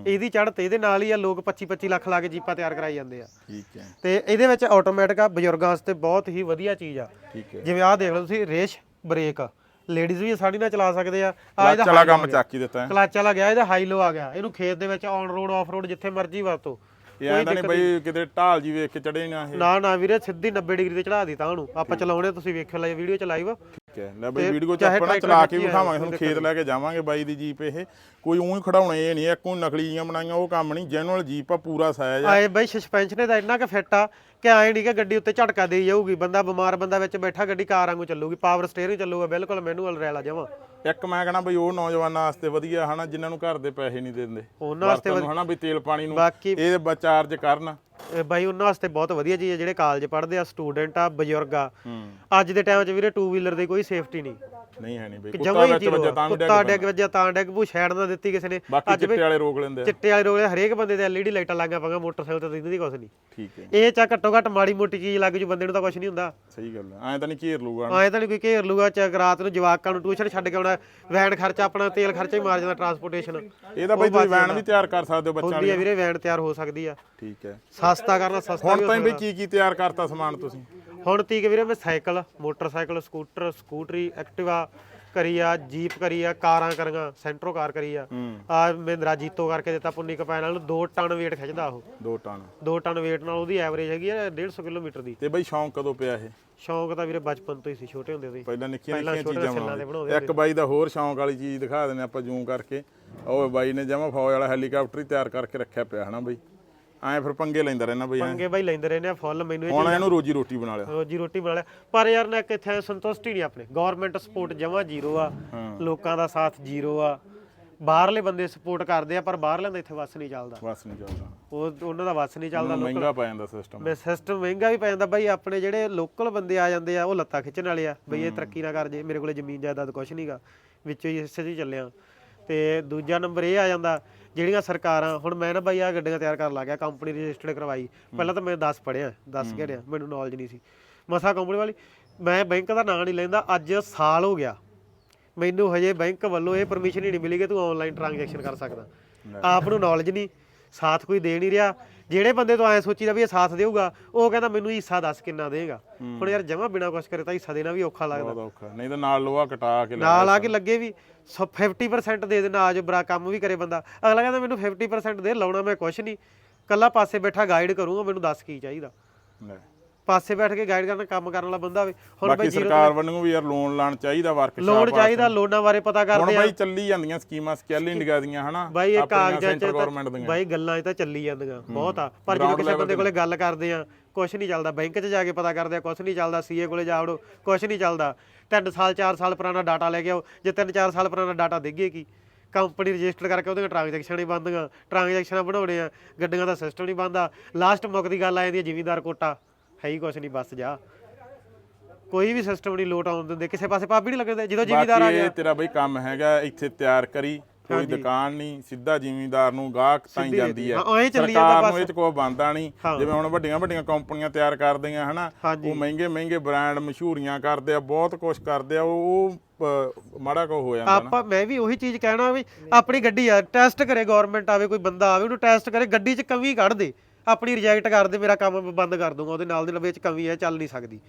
ਇਹਦੀ ਚੜ੍ਹ ਤੇ ਇਹਦੇ ਨਾਲ ਹੀ ਆ ਲੋਕ 25 25 ਲੱਖ ਲਾ ਕੇ ਜੀਪਾਂ ਤਿਆਰ ਕਰਾਈ ਜਾਂਦੇ ਆ। ਠੀਕ ਹੈ। ਤੇ ਇਹਦੇ ਵਿੱਚ ਆਟੋਮੈਟਿਕ ਆ ਬਜ਼ੁਰਗਾਂ ਵਾਸਤੇ ਬਹੁਤ ਹੀ ਵਧੀਆ ਚੀਜ਼ ਆ। ਠੀਕ ਹੈ। ਜਿਵੇਂ ਆਹ ਦੇਖ ਲਓ ਤੁਸੀਂ ਰੇਸ਼ ਬ੍ਰੇਕ। ਲੇਡੀਜ਼ ਵੀ ਆਸਾਨੀ ਨਾਲ ਚਲਾ ਸਕਦੇ ਆ। ਆ ਇਹਦਾ ਚਲਾ ਕੰਮ ਚੱਕ ਹੀ ਦਿੱਤਾ ਹੈ। ਕਲਚ ਵਾਲਾ ਗਿਆ ਇਹਦਾ ਹਾਈ ਲੋ ਆ ਗਿਆ। ਇਹਨੂੰ ਖੇਤ ਦੇ ਵਿੱਚ ਔਨ ਰੋਡ ਆਫ ਰੋਡ ਜਿੱਥੇ ਮਰਜ਼ੀ ਵਰਤੋ। ਇਹ ਆਂਦਾ ਨਹੀਂ ਬਈ ਕਿਤੇ ਢਾਲ ਜੀ ਵੇਖ ਕੇ ਚੜੇ ਨਾ ਇਹ। ਨਾ ਨਾ ਵੀਰੇ ਸਿੱਧੀ 90 ਡਿਗਰੀ ਤੇ ਚੜਾ ਦਿੱਤਾ ਉਹਨੂੰ। ਆਪਾਂ ਚਲਾਉਣੇ ਤੁਸੀਂ ਵੇਖਿਓ ਲਾਈਵ ਵੀਡੀਓ ਚ ਲਾਈਵ ਠੀਕ ਹੈ। ਲੈ ਬਈ ਵੀਡੀਓ ਚ ਚਾਹੇ ਆਪਾਂ ਨਾ ਟਰੈਕਟਰ ਚਲਾ ਕੇ ਵਿਖਾਵਾਂਗੇ ਤੁਹਾਨੂੰ ਖੇਤ ਲੈ ਕੇ ਜਾਵਾਂਗੇ ਬਾਈ ਦੀ ਜੀਪ ਇਹ। ਕੋਈ ਉਹੀ ਖੜਾਉਣੇ ਇਹ ਨਹੀਂ ਇੱਕ ਨਕਲੀ ਜੀਆਂ ਬਣਾਈਆਂ ਉਹ ਕੰਮ ਨਹੀਂ। ਜੈਨੂਅਲ ਜੀਪ ਆ ਪੂਰਾ ਸਾਇਜ਼ ਆ। ਆਏ ਬਈ ਸਸਪੈਂਸ਼ਨ ਦਾ ਇੰਨਾ ਕਿ ਫਿੱਟ ਆ ਕਿ ਐ ਨਹੀਂ ਕਿ ਗੱਡੀ ਉੱਤੇ ਝਟਕਾ ਦੇਈ ਜਾਊਗੀ। ਬੰਦਾ ਬਿਮਾਰ ਬੰਦਾ ਵਿੱਚ ਬੈਠਾ ਗੱਡੀ ਕਾਰ ਵਾਂਗੂ ਚੱਲੂਗੀ ਪਾਵਰ ਸਟੀਅਰਿੰਗ ਚੱਲੂਗਾ ਬਿਲਕੁਲ ਮੈਨੂਅਲ ਰੈਲਾ ਜਮਾ। ਇੱਕ ਮੈਂ ਕਹਣਾ ਬਈ ਉਹ ਨੌਜਵਾਨਾਂ ਵਾਸਤੇ ਵਧੀਆ ਹਨਾ ਜਿਨ੍ਹਾਂ ਨੂੰ ਘਰ ਦੇ ਪੈਸੇ ਨਹੀਂ ਦਿੰਦੇ। ਉਹਨਾਂ ਵਾਸਤੇ ਹਨਾ ਵੀ ਤੇਲ ਪਾਣੀ ਨੂੰ ਇਹ ਬਚਾਰਜ ਕਰਨ। ਇਹ ਬਾਈ ਉਹਨਾਂ ਵਾਸਤੇ ਬਹੁਤ ਵਧੀਆ ਚੀਜ਼ ਹੈ ਜਿਹੜੇ ਕਾਲਜ ਪੜ੍ਹਦੇ ਆ ਸਟੂਡੈਂਟ ਆ ਬਜ਼ੁਰਗ ਆ। ਅੱਜ ਦੇ ਟਾਈਮ 'ਚ ਵੀਰੇ ਟੂ ਵੀਲਰ ਦੀ ਕੋਈ ਸੇਫਟੀ ਨਹੀਂ। ਨਹੀਂ ਹੈ ਨਹੀਂ ਬਈ ਕੁੱਤਾ ਵਿੱਚ। ਤਾਂ ਵੀ ਡਿੱਗ ਕੁੱਤਾ। ਡਿੱਗ ਵੱਜਾ ਤਾਂ ਡਿੱਗ ਪੂ ਛੈਡ ਨਾ ਦਿੱਤੀ ਕਿਸੇ ਨੇ। ਬਾਕੀ ਚਿੱਟੇ ਵਾਲੇ ਰੋਕ ਲੈਂਦੇ ਆ। ਚਿੱਟੇ ਵਾਲੇ ਰੋਲੇ ਹਰੇਕ ਬੰਦੇ ਦੇ ਐਲਈਡੀ ਲਾਈਟਾਂ ਲੱਗੀਆਂ ਪਾਂਗਾ ਮੋਟਰਸਾਈਕਲ ਤੇ ਦਿੰਦੀ ਕੁਛ ਨਹੀਂ। ਠੀਕ ਹੈ। ਇਹ ਚਾ ਘੱਟੋ ਘੱਟ ਮਾੜੀ ਮੋਟੀ ਚੀਜ਼ ਲੱਗ ਜੂ ਬੰਦੇ ਨੂੰ ਤਾਂ ਕੁਛ ਨਹੀਂ ਹੁੰਦਾ। ਸਹੀ ਗੱਲ ਹੈ ਐਂ ਤਾਂ ਨਹੀਂ ਘੇਰ ਲੂਗਾ ਐਂ ਤਾਂ ਨਹੀਂ ਕੋਈ ਘੇਰ ਲੂਗਾ ਚੱਕ ਰਾਤ ਨੂੰ ਜਵਾਕਾਂ ਨੂੰ ਟਿਊਸ਼ਨ ਛੱਡ ਕੇ ਆਉਣਾ ਵੈਨ ਖਰਚਾ ਆਪਣਾ ਤੇਲ ਖਰਚਾ ਹੀ ਮਾਰ ਜਾਂਦਾ ਟਰਾਂਸਪੋਰਟੇਸ਼ਨ ਇਹ ਤਾਂ ਬਈ ਤੁਸੀਂ ਵੈਨ ਵੀ ਤਿਆਰ ਕਰ ਸਕਦੇ ਹੋ ਬੱਚਿਆਂ ਹੁੰਦੀ ਵੀਰੇ ਵੈਨ ਤਿਆਰ ਹੋ ਸਕਦੀ ਆ। ਠੀਕ ਹੈ। ਸਸਤਾ ਕਰਨਾ ਸਸਤਾ ਹੁਣ ਤਾਂ ਬਈ ਕੀ ਕੀ ਤਿਆਰ ਕਰਤਾ ਸਮਾਨ ਤੁਸੀਂ? ਹੁਣ ਤੀਕ ਵੀਰੇ ਮੈਂ cycle motorcycle scooter Scooty Activa ਕਰੀ ਆ ਜੀਪ ਕਰੀ ਆ ਕਾਰਾਂ ਕਰੀਆਂ ਸੈਂਟਰੋ ਕਾਰ ਕਰੀ ਆ। ਆ ਮਹਿੰਦਰਾ ਜੀਤੋ ਕਰਕੇ ਦਿੱਤਾ ਪੁੰਨੀ ਕਪੈਨ ਨਾਲ 2 ਟਨ weight ਖਿੱਚਦਾ ਉਹ। 2 ਟਨ। 2 ਟਨ weight ਨਾਲ ਉਹਦੀ ਐਵਰੇਜ ਹੈਗੀ ਆ 150 ਕਿਲੋਮੀਟਰ ਦੀ। ਤੇ ਬਈ ਸ਼ੌਂਕ ਕਦੋਂ ਪਿਆ ਇਹ? ਸ਼ੌਂਕ ਤਾਂ ਵੀਰੇ ਬਚਪਨ ਤੋਂ ਹੀ ਸੀ ਛੋਟੇ ਹੁੰਦੇ ਤੋਂ ਪਹਿਲਾਂ ਨਿੱਕੀਆਂ ਨਿੱਕੀਆਂ ਚੀਜ਼ਾਂ ਬਣਾਉਂਦੇ। ਇੱਕ ਬਾਈ ਦਾ ਹੋਰ ਸ਼ੌਂਕ ਵਾਲੀ ਚੀਜ਼ ਦਿਖਾ ਦਿੰਦੇ ਆਪਾਂ ਜ਼ੂਮ ਕਰਕੇ। ਉਹ ਬਾਈ ਨੇ ਜਮਾ ਫੌਜ ਵਾਲਾ ਹੈਲੀਕਾਪਟਰ ਹੀ ਤਿਆਰ ਕਰਕੇ ਰੱਖਿਆ ਪਿਆ ਹਨਾ ਬਈ। ਐਂ ਫਿਰ ਪੰਗੇ ਲੈਂਦਾ ਰਹਿਣਾ ਬਈ ਐਂ। ਪੰਗੇ ਬਾਈ ਲੈਂਦੇ ਰਹਿੰਦੇ ਆ ਫੁੱਲ ਮੈਨੂੰ ਇਹ ਹੁਣ ਇਹਨੂੰ ਰੋਜੀ ਰੋਟੀ ਬਣਾ ਲਿਆ। ਰੋਜੀ ਰੋਟੀ ਬਣਾ ਲਿਆ। ਪਰ ਯਾਰ ਨਾ ਇੱਕ ਇੱਥੇ ਸੰਤੁਸ਼ਟੀ ਨਹੀਂ ਆਪਣੇ। ਗਵਰਨਮੈਂਟ ਸਪੋਰਟ ਜਮਾ ਜ਼ੀਰੋ ਆ। ਲੋਕਾਂ ਦਾ ਸਾਥ ਜ਼ੀਰੋ ਆ। ਬਾਹਰਲੇ ਬੰਦੇ ਸਪੋਰਟ ਕਰਦੇ ਆ ਪਰ ਬਾਹਰਲਿਆਂ ਦਾ ਇੱਥੇ ਵੱਸ ਨਹੀਂ ਚੱਲਦਾ। ਬਸ ਨਹੀਂ ਚੱਲਦਾ। ਉਹ ਉਹਨਾਂ ਦਾ ਵੱਸ ਨਹੀਂ ਚੱਲਦਾ ਮਹਿੰਗਾ ਪੈ ਜਾਂਦਾ ਸਿਸਟਮ ਮੈਂ ਸਿਸਟਮ ਮਹਿੰਗਾ ਵੀ ਪੈ ਜਾਂਦਾ। ਬਾਈ ਆਪਣੇ ਜਿਹੜੇ ਲੋਕਲ ਬੰਦੇ ਆ ਜਾਂਦੇ ਆ ਉਹ ਲੱਤਾਂ ਖਿੱਚਣ ਵਾਲੇ ਆ। ਬਈ ਇਹ ਤਰੱਕੀ ਨਾ ਕਰ ਜੇ ਮੇਰੇ ਕੋਲੇ ਜ਼ਮੀਨ ਜਾਇਦਾਦ ਕੁਛ ਨਹੀਂਗਾ ਵਿੱਚੋਂ ਹੀ ਹਿੱਸੇ 'ਚ ਹੀ ਚੱਲਿਆ ਤੇ ਦੂਜਾ ਨੰਬਰ ਇਹ ਆ ਜਾਂਦਾ ਜਿਹੜੀਆਂ ਸਰਕਾਰਾਂ ਹੁਣ ਮੈਂ ਨਾ ਬਾਈ ਆ ਗੱਡੀਆਂ ਤਿਆਰ ਕਰਨ ਲੱਗ ਗਿਆ ਕੰਪਨੀ ਰਜਿਸਟਰਡ ਕਰਵਾਈ। ਪਹਿਲਾਂ ਤਾਂ ਮੈਂ 10 ਪੜਿਆ 10 ਘੜਿਆ ਮੈਨੂੰ ਨੌਲੇਜ ਨਹੀਂ ਸੀ। ਮਸਾ ਕੰਪਨੀ ਵਾਲੀ ਮੈਂ ਬੈਂਕ ਦਾ ਨਾਂ ਨਹੀਂ ਲੈਂਦਾ ਅੱਜ ਸਾਲ ਹੋ ਗਿਆ। ਮੈਨੂੰ ਹਜੇ ਬੈਂਕ ਵੱਲੋਂ ਇਹ ਪਰਮਿਸ਼ਨ ਹੀ ਨਹੀਂ ਮਿਲੀ ਕਿ ਤੂੰ ਆਨਲਾਈਨ ਟ੍ਰਾਂਜੈਕਸ਼ਨ ਕਰ ਸਕਦਾ। ਆਪ ਨੂੰ ਨੌਲੇਜ ਨਹੀਂ ਸਾਥ ਕੋਈ ਦੇ ਨਹੀਂ ਰਿਹਾ। ਜਿਹੜੇ ਬੰਦੇ ਤੋਂ ਐ ਸੋਚੀਦਾ ਵੀ ਇਹ ਸਾਥ ਦੇਊਗਾ ਉਹ ਕਹਿੰਦਾ ਮੈਨੂੰ ਹਿੱਸਾ ਦੱਸ ਕਿੰਨਾ ਦੇਗਾ ਹੁਣ ਯਾਰ ਜਮਾ ਬਿਨਾ ਕੁਛ ਕਰੇ ਤਾਂ ਹਿੱਸਾ ਦੇਣਾ ਵੀ ਔਖਾ ਲੱਗਦਾ। ਬਹੁਤ ਔਖਾ। ਨਹੀਂ ਤਾਂ ਨਾਲ ਲੋਹਾ ਕਟਾ ਕੇ ਲੈ ਨਾਲ ਆ ਕੇ ਲੱਗੇ ਵੀ ਸੌ- 50% ਦੇ ਦੇਣਾ ਆਜ ਬਰਾ ਕੰਮ ਵੀ ਕਰੇ ਬੰਦਾ। ਅਗਲਾ ਕਹਿੰਦਾ ਮੈਨੂੰ 50% ਦੇ ਲਾਉਣਾ ਮੈਂ ਕੁਛ ਨਹੀਂ। ਕੱਲਾ ਪਾਸੇ ਬੈਠਾ ਗਾਈਡ ਕਰੂੰਗਾ ਮੈਨੂੰ ਦੱਸ ਕੀ ਚਾਹੀਦਾ। ਲੈ। ਪਾਸੇ ਬੈਠ ਕੇ ਗਾਈਡ ਕਰਨ ਕੰਮ ਕਰਨ ਵਾਲਾ ਬੰਦਾ ਹੋਵੇ। ਹੁਣ ਬਾਕੀ ਬਈ ਜ਼ੀਰੋ ਸਰਕਾਰ ਵੱਲੋਂ ਵੀ ਯਾਰ ਲੋਨ ਲਾਣ ਚਾਹੀਦਾ ਵਰਕਸ਼ਾਪ ਲੋਨ ਚਾਹੀਦਾ ਲੋਨਾਂ ਬਾਰੇ ਪਤਾ ਹੁਣ ਕਰਦੇ ਆ। ਬਾਈ ਚੱਲੀ ਜਾਂਦੀਆਂ ਸਕੀਮਾਂ ਸਕੈਲ ਇੰਡੀਆ ਦੀਆਂ ਹਨਾ? ਬਾਈ ਇਹ ਆਪਣੀਆਂ ਕਾਗਜ਼ਾਂ ਚ ਤਾਂ ਦੀਆਂ। ਬਾਈ ਗੱਲਾਂ 'ਚ ਤਾਂ ਚੱਲੀ ਜਾਂਦੀਆਂ ਬਹੁਤ ਆ। ਪਰ ਜਦੋਂ ਕਿਸੇ ਬੰਦੇ ਕੋਲੇ ਗੱਲ ਕਰਦੇ ਆ ਕੁਛ ਨਹੀਂ ਚੱਲਦਾ। ਬੈਂਕ 'ਚ ਜਾ ਕੇ ਪਤਾ ਕਰਦੇ ਆ ਕੁਛ ਨਹੀਂ ਚੱਲਦਾ। ਸੀਏ ਕੋਲੇ ਜਾ ਵੜੋ ਕੁਛ ਨਹੀਂ ਚੱਲਦਾ। 3 ਸਾਲ 4 ਸਾਲ ਪੁਰਾਣਾ ਡਾਟਾ ਲੈ ਕੇ ਆਓ। ਜੇ 3-4 ਸਾਲ ਪੁਰਾਣਾ ਡਾਟਾ ਦੇਗੇ ਕੀ? ਕੰਪਨੀ ਰਜਿਸਟਰ ਕਰਕੇ ਉਹਦੀਆਂ ਟ੍ਰਾਂਜੈਕਸ਼ਨ ਹੀ ਬੰਦੀਆਂ ਟ੍ਰਾਂਜੈਕਸ਼ਨਾਂ ਬਣਾਉਣੇ ਆ। ਗੱਡੀਆਂ ਦਾ ਸਿਸਟਮ ਨਹੀਂ ਬੰਦਾ ਲਾਸਟ ਮੁੱਕਦੀ ਗੱਲ ਆ ਜਾਂਦੀ ਹੈ ਜ਼ਿਮੀਂਦਾਰ ਕੋਟਾ। ਹੈ ਹੀ ਕੁਛ ਨਹੀਂ ਬਸ ਜਾ। ਕੋਈ ਵੀ ਸਿਸਟਮ ਨਹੀਂ ਲੋਟ ਆਉਣ ਦਿੰਦੇ ਕਿਸੇ ਪਾਸੇ ਪਾਪ ਵੀ ਨਹੀਂ ਲੱਗਦੇ ਜਦੋਂ ਜ਼ਿਮੀਂਦਾਰ ਆ ਬਾਕੀ ਗਿਆ। ਤੇਰਾ ਬਈ ਕੰਮ ਹੈਗਾ ਇੱਥੇ ਤਿਆਰ ਕਰੀ ਕੋਈ ਦੁਕਾਨ ਨਹੀਂ ਸਿੱਧਾ ਜ਼ਿਮੀਂਦਾਰ ਨੂੰ ਗਾਹਕ ਤਾਂ ਹੀ ਜਾਂਦੀ ਹੈ। ਹਾਂ, ਐਂ ਚੱਲੀ ਜਾਂਦਾ ਸਰਕਾਰ ਨੂੰ ਬਸ। ਇਹ ਚ ਕੋਈ ਬੰਦਾ ਨਹੀਂ। ਜਿਵੇਂ ਹੁਣ ਵੱਡੀਆਂ ਵੱਡੀਆਂ ਕੰਪਨੀਆਂ ਤਿਆਰ ਕਰਦੀਆਂ ਹਨਾ ਹਾਂਜੀ। ਉਹ ਮਹਿੰਗੇ ਮਹਿੰਗੇ ਬ੍ਰਾਂਡ ਮਸ਼ਹੂਰੀਆਂ ਕਰਦੇ ਆ ਬਹੁਤ ਕੁਝ ਕਰਦੇ ਆ ਉਹ ਮਾੜਾ ਕੋ ਹੋ ਜਾਂਦਾ ਨਾ। ਆਪਾਂ ਮੈਂ ਵੀ ਉਹੀ ਚੀਜ਼ ਕਹਿਣਾ ਵੀ ਆਪਣੀ ਗੱਡੀ ਆ ਟੈਸਟ ਕਰੇ ਗਵਰਨਮੈਂਟ ਆਵੇ ਕੋਈ ਬੰਦਾ ਆਵੇ ਉਹਨੂੰ ਟੈਸਟ ਕਰੇ ਗੱਡੀ 'ਚ ਕਮੀ ਕੱਢ ਦੇ। ਆਪਣੀ ਰਿਜੈਕਟ ਕਰ ਦੇ ਮੇਰਾ ਕੰਮ ਮੈਂ ਬੰਦ ਕਰ ਦੂੰਗਾ ਉਹਦੇ ਨਾਲ ਦੇ ਵਿੱਚ ਕਮੀ ਹੈ ਚੱਲ ਨਹੀਂ ਸਕਦੀ।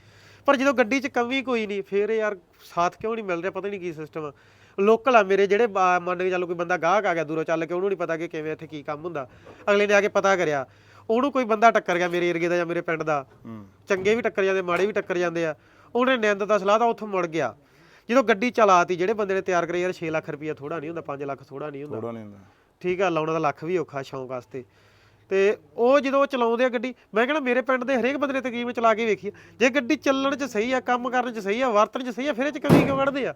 ਪਰ ਜਦੋਂ ਗੱਡੀ 'ਚ ਕਮੀ ਕੋਈ ਨਹੀਂ ਫੇਰ ਯਾਰ ਸਾਥ ਕਿਉਂ ਨਹੀਂ ਮਿਲ ਰਿਹਾ ਪਤਾ ਨਹੀਂ ਕੀ ਸਿਸਟਮ ਆ। ਲੋਕਲ ਆ ਮੇਰੇ ਜਿਹੜੇ ਬਾ- ਮੰਨ ਕੇ ਚੱਲੋ ਕੋਈ ਬੰਦਾ ਗਾਹਕ ਆ ਗਿਆ ਦੂਰੋਂ ਚੱਲ ਕੇ ਉਹਨੂੰ ਨਹੀਂ ਪਤਾ ਕਿ ਕਿਵੇਂ ਇੱਥੇ ਕੀ ਕੰਮ ਹੁੰਦਾ। ਅਗਲੇ ਨੇ ਆ ਕੇ ਪਤਾ ਕਰਿਆ ਉਹਨੂੰ ਕੋਈ ਬੰਦਾ ਟੱਕਰ ਗਿਆ ਮੇਰੇ ਏਰੀਏ ਦਾ ਜਾਂ ਮੇਰੇ ਪਿੰਡ ਦਾ। ਚੰਗੇ ਵੀ ਟੱਕਰ ਜਾਂਦੇ ਮਾੜੇ ਵੀ ਟੱਕਰ ਜਾਂਦੇ ਆ। ਉਹਨੇ ਨਿੰਦ ਦਾ ਸਲਾਹ ਤਾਂ ਉੱਥੋਂ ਮੁੜ ਗਿਆ। ਜਦੋਂ ਗੱਡੀ ਚਲਾਤੀ ਜਿਹੜੇ ਬੰਦੇ ਨੇ ਤਿਆਰ ਕਰੀ ਯਾਰ 6 ਲੱਖ ਰੁਪਈਆ ਥੋੜਾ ਨਹੀਂ ਹੁੰਦਾ 5 ਲੱਖ ਥੋੜਾ ਨਹੀਂ ਹੁੰਦਾ। ਥੋੜਾ ਨਹੀਂ ਹੁੰਦਾ। ਠੀਕ ਆ ਲਾਉਣਾ ਦਾ ਲੱਖ ਵੀ ਔਖਾ ਸ਼ੌਂਕ ਵਾਸਤੇ। ਤੇ ਉਹ ਜਦੋਂ ਚਲਾਉਂਦੇ ਆ ਗੱਡੀ ਮੈਂ ਕਹਿੰਦਾ ਮੇਰੇ ਪਿੰਡ ਦੇ ਹਰੇਕ ਬੰਦੇ ਨੇ ਤਕਰੀਬਨ ਚਲਾ ਕੇ ਵੇਖੀ ਆ। ਜੇ ਗੱਡੀ ਚੱਲਣ 'ਚ ਸਹੀ ਆ ਕੰਮ ਕਰਨ 'ਚ ਸਹੀ ਆ ਵਰਤਣ 'ਚ ਸਹੀ ਆ ਫਿਰ ਇਹ 'ਚ ਕਮੀ ਕਿਉਂ ਕੱਢਦੇ ਆ?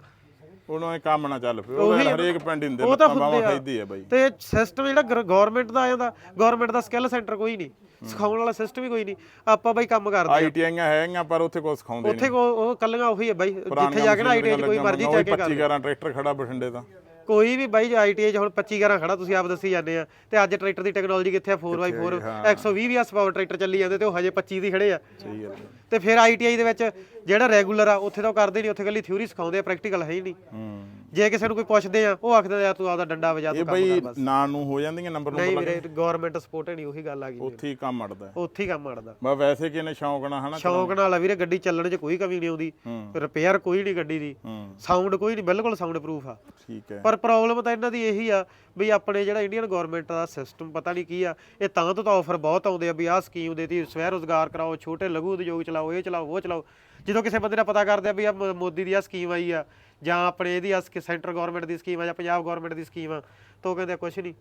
ਉਹਨੂੰ ਇਹ ਕੰਮ ਨਾ ਚੱਲ ਪਿਆ ਉਹ ਆ। ਹਰੇਕ ਪਿੰਡ ਹੁੰਦੇ ਉਹ ਤਾਂ ਹੁੰਦੇ ਆ। ਖਾਈਦੀ ਆ ਬਾਈ। ਤੇ ਸਿਸਟਮ ਜਿਹੜਾ ਗਵਰਨਮੈਂਟ ਦਾ ਆ ਜਾਂਦਾ ਗਵਰਨਮੈਂਟ ਦਾ ਸਕਿੱਲ ਸੈਂਟਰ ਕੋਈ ਨਹੀਂ। ਸਿਖਾਉਣ ਵਾਲਾ ਸਿਸਟਮ ਹੀ ਕੋਈ ਨਹੀਂ। ਆਪਾਂ ਬਾਈ ਕੰਮ ਕਰਦੇ ਆ। ਆਈਟੀਆਈਆਂ ਹੈਗੀਆਂ ਪਰ ਉੱਥੇ ਕੋਈ ਸਿਖਾਉਂਦੇ ਨਹੀਂ। ਉੱਥੇ ਉਹ ਕੱਲੀਆਂ ਉਹੀ ਹੈ ਬਾਈ। ਜਿੱਥੇ ਜਾ ਕੇ ਨਾ ਆਈਟੀਆਈ ਕੋਈ ਮਰਜ਼ੀ ਚੈੱਕ ਕਰ 25 11 ਟਰੈਕਟਰ ਖੜਾ ਬਠਿੰਡੇ ਦਾ। ਕੋਈ ਵੀ ਬਾਈ ਆਈਟੀਆਈ 'ਚ ਹੁਣ 25 11 ਖੜਾ ਤੁਸੀਂ ਆਪ ਦੱਸੀ ਜਾਂਦੇ ਆ। ਤੇ ਅੱਜ ਟਰੈਕਟਰ ਦੀ ਟੈਕਨੋਲੋਜੀ ਕਿੱਥੇ ਆ? 4x4 120 ਵੀ ਹਸ ਪਾਵਰ ਟਰੈਕਟਰ ਚੱਲੀ ਜਾਂਦੇ ਤੇ ਉਹ ਹਜੇ 25 ਦੀ ਖੜੇ ਆ। ਸਹੀ ਗੱਲ ਤੇ ਫਿਰ ਆਈਟੀਆਈ ਦੇ ਵਿੱਚ ਜਿਹੜਾ ਰੈਗੂਲਰ ਆ ਉੱਥੇ ਤਾਂ ਕਰਦੇ ਨਹੀਂ ਉੱਥੇ ਕੱਲੀ ਥਿਊਰੀ ਸਿਖਾਉਂਦੇ ਆ ਪ੍ਰੈਕਟੀਕਲ ਹੈ ਹੀ ਨਹੀਂ। ਹੂੰ। ਜੇ ਕਿਸੇ ਨੂੰ ਕੋਈ ਪੁੱਛਦੇ ਆ ਉਹ ਆਖਦੇ ਆ ਤੂੰ ਆਪਦਾ ਡੰਡਾ ਵਜਾ ਇਹ ਤੂੰ ਕੰਮ ਬਈ ਕਰ ਬਸ। ਨਾਂ ਨੂੰ ਹੋ ਜਾਂਦੀਆਂ ਨੰਬਰ ਨਹੀਂ ਨੂੰ ਵੀਰੇ ਗਵਰਨਮੈਂਟ ਸਪੋਰਟ ਨਹੀਂ ਉਹੀ ਗੱਲ ਆ ਗਈ ਉੱਥੇ ਹੀ ਕੰਮ ਅੜਦਾ ਉੱਥੇ ਹੀ ਕੰਮ ਆੜਦਾ ਬਾ ਵੈਸੇ ਕਿਨੇ ਸ਼ੌਂਕ ਨਾਲ ਹਨਾ ਸ਼ੌਂਕ ਨਾਲ ਆ ਵੀਰੇ ਗੱਡੀ ਚੱਲਣ 'ਚ ਕੋਈ ਕਮੀ ਨਹੀਂ ਆਉਂਦੀ। ਹੂੰ। ਰਿਪੇਅਰ ਕੋਈ ਨਹੀਂ ਗੱਡੀ ਦੀ। ਹੂੰ। ਸਾਊਂਡ ਕੋਈ ਨਹੀਂ ਬਿਲਕੁਲ ਸਾਊਂਡ ਪ੍ਰੂਫ ਆ। ਠੀਕ ਹੈ। ਪਰ ਪ੍ਰੋਬਲਮ ਤਾਂ ਇਹਨਾਂ ਦੀ ਇਹੀ ਆ ਵੀ ਆਪਣੇ ਜਿਹੜਾ ਇੰਡੀਅਨ ਗਵਰਨਮੈਂਟ ਦਾ ਸਿਸਟਮ ਪਤਾ ਨਹੀਂ ਕੀ ਆ ਇਹ ਤਾਂ ਤੋਂ ਤਾਂ ਆਫਰ ਬਹੁਤ ਆਉਂਦੇ ਆ ਵੀ ਆਹ ਸਕੀਮ ਦੇਤੀ ਸਵੈ ਰੋਜ਼ਗਾਰ ਕਰਾਓ ਛੋਟੇ ਲਘੂ ਉਦਯੋਗ ਚਲਾਓ ਇਹ ਚਲਾਓ ਉਹ ਚਲਾਓ। ਜਦੋਂ ਕਿਸੇ ਬੰਦੇ ਦਾ ਪਤਾ ਕਰਦੇ ਆ ਵੀ ਆ ਮੋਦੀ ਦੀ ਆ ਸਕੀਮ ਆਈ ਆ ਜਾਂ ਆਪਣੇ ਇਹਦੀ ਆ ਸੈਂਟਰ ਗਵਰਨਮੈਂਟ ਦੀ ਸਕੀਮ ਆ ਜਾਂ ਪੰਜਾਬ ਗਵਰਨਮੈਂਟ ਦੀ ਸਕੀਮ ਆ ਤਾਂ ਉਹ ਕਹਿੰਦੇ ਕੁਝ ਨਹੀਂ।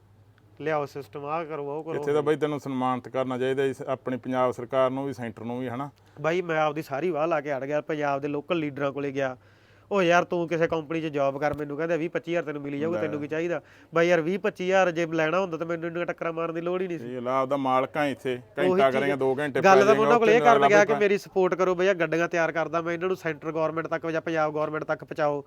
ਲਿਆਓ ਸਿਸਟਮ ਆ ਕਰੋ ਉਹ ਕਰੋ ਇੱਥੇ ਤਾਂ ਬਈ ਤੈਨੂੰ ਸਨਮਾਨਿਤ ਕਰਨਾ ਚਾਹੀਦਾ ਆਪਣੀ ਪੰਜਾਬ ਸਰਕਾਰ ਨੂੰ ਵੀ ਸੈਂਟਰ ਨੂੰ ਵੀ ਹਨਾ? ਬਾਈ ਮੈਂ ਆਪਦੀ ਸਾਰੀ ਵਾਹ ਲਾ ਕੇ ਅੜ ਗਿਆ ਪੰਜਾਬ ਦੇ ਲੋਕਲ ਲੀਡਰਾਂ ਕੋਲੇ ਗਿਆ। ਉਹ ਯਾਰ ਤੂੰ ਕਿਸੇ ਕੰਪਨੀ 'ਚ ਜੌਬ ਕਰ ਮੈਨੂੰ ਕਹਿੰਦੇ 20 25000 ਤੈਨੂੰ ਮਿਲੀ ਜਾਊਗਾ ਤੈਨੂੰ ਕੀ ਚਾਹੀਦਾ? ਬਾਈ ਯਾਰ 20 25000 ਜੇ ਲੈਣਾ ਹੁੰਦਾ ਤਾਂ ਮੈਨੂੰ ਇੰਨੀਆਂ ਟੱਕਰਾਂ ਮਾਰਨ ਦੀ ਲੋੜ ਹੀ ਨਹੀਂ ਸੀ। ਇਹ ਲਾਭ ਦਾ ਮਾਲਕਾਂ ਇੱਥੇ ਘੰਟਾ ਕਰੇਗਾ 2 ਘੰਟੇ ਗੱਲ ਤਾਂ ਉਹਨਾਂ ਕੋਲ ਇਹ ਕਰਨ ਗਿਆ ਕਿ ਮੇਰੀ ਸਪੋਰਟ ਕਰੋ ਬਈ ਆ ਗੱਡੀਆਂ ਤਿਆਰ ਕਰਦਾ ਮੈਂ ਇਹਨਾਂ ਨੂੰ ਸੈਂਟਰ ਗਵਰਨਮੈਂਟ ਤੱਕ ਜਾਂ ਪੰਜਾਬ ਗਵਰਨਮੈਂਟ ਤੱਕ ਪਹੁੰਚਾਓ।